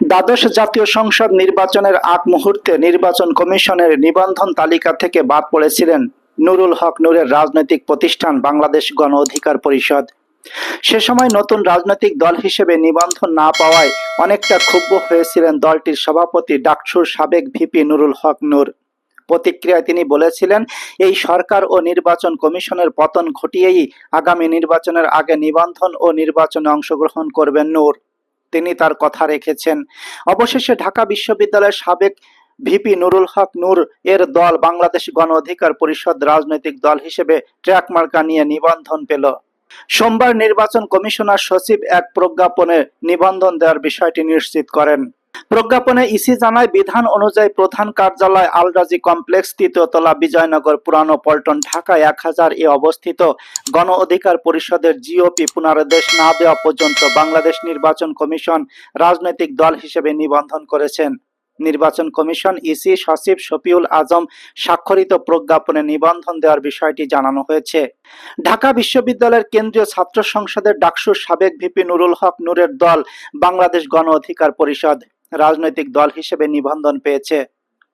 দ্বাদশ জাতীয় সংসদ নির্বাচনের আগ মুহূর্তে নির্বাচন কমিশনের নিবন্ধন তালিকা থেকে বাদ পড়েছিলেন নুরুল হক নূরের রাজনৈতিক প্রতিষ্ঠান বাংলাদেশ গণ অধিকার পরিষদ। সে সময় নতুন রাজনৈতিক দল হিসেবে নিবন্ধন না পাওয়ায় অনেকটা ক্ষুব্ধ হয়েছিলেন দলটির সভাপতি ডাকসুর সাবেক ভিপি নুরুল হক নূর। প্রতিক্রিয়ায় তিনি বলেছিলেন, এই সরকার ও নির্বাচন কমিশনের পতন ঘটিয়েই আগামী নির্বাচনের আগে নিবন্ধন ও নির্বাচনে অংশগ্রহণ করবেন নূর। তিনি তার কথা রেখেছেন। অবশেষে ঢাকা বিশ্ববিদ্যালয়ের সাবেক ভিপি নুরুল হক নূর এর দল বাংলাদেশ গণ অধিকার পরিষদ রাজনৈতিক দল হিসেবে ট্র্যাক মার্কা নিয়ে নিবন্ধন পেল। সোমবার নির্বাচন কমিশনার সচিব এক প্রজ্ঞাপনে নিবন্ধন দেওয়ার বিষয়টি নিশ্চিত করেন। প্রজ্ঞাপনে ইসি জানায়, বিধান অনুযায়ী প্রধান কার্যালয় আলরাজি কমপ্লেক্স তৃতীয়তলা বিজয়নগর পুরানো পল্টন ঢাকা এক হাজার এ অবস্থিত গণ অধিকার পরিষদের জিওপি পুনরাদেশ না দেওয়া পর্যন্ত বাংলাদেশ নির্বাচন কমিশন রাজনৈতিক দল হিসেবে নিবন্ধন করেছেন। নির্বাচন কমিশন ইসি সচিব শফিউল আজম স্বাক্ষরিত প্রজ্ঞাপনে নিবন্ধন দেওয়ার বিষয়টি জানানো হয়েছে। ঢাকা বিশ্ববিদ্যালয়ের কেন্দ্রীয় ছাত্র সংসদের ডাকসুর সাবেক ভিপি নুরুল হক নূরের দল বাংলাদেশ গণ অধিকার পরিষদ। রাজনৈতিক দল হিসেবে নিবন্ধন পেয়েছে।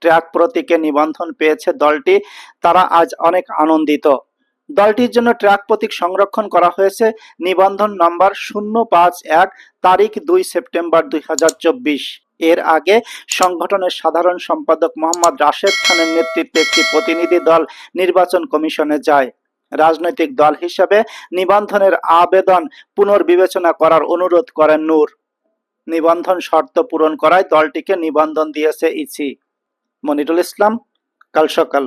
ট্র্যাক প্রতীকে নিবন্ধন পেয়েছে দলটি। তারা আজ অনেক আনন্দিত। দলটির জন্য ট্র্যাক প্রতীক সংরক্ষণ করা হয়েছে। নিবন্ধন নম্বর শূন্য পাঁচ এক, তারিখ দুই সেপ্টেম্বর দুই হাজার চব্বিশ। এর আগে সংগঠনের সাধারণ সম্পাদক মোহাম্মদ রাশেদ খানের নেতৃত্বে একটি প্রতিনিধি দল নির্বাচন কমিশনে যায়। রাজনৈতিক দল হিসেবে নিবন্ধনের আবেদন পুনর্বিবেচনা করার অনুরোধ করেন নূর। নিবন্ধন শর্ত পূরণ করায় দলটিকে নিবন্ধন দিয়েছে ইসি। মনিরুল ইসলাম কাল সকাল।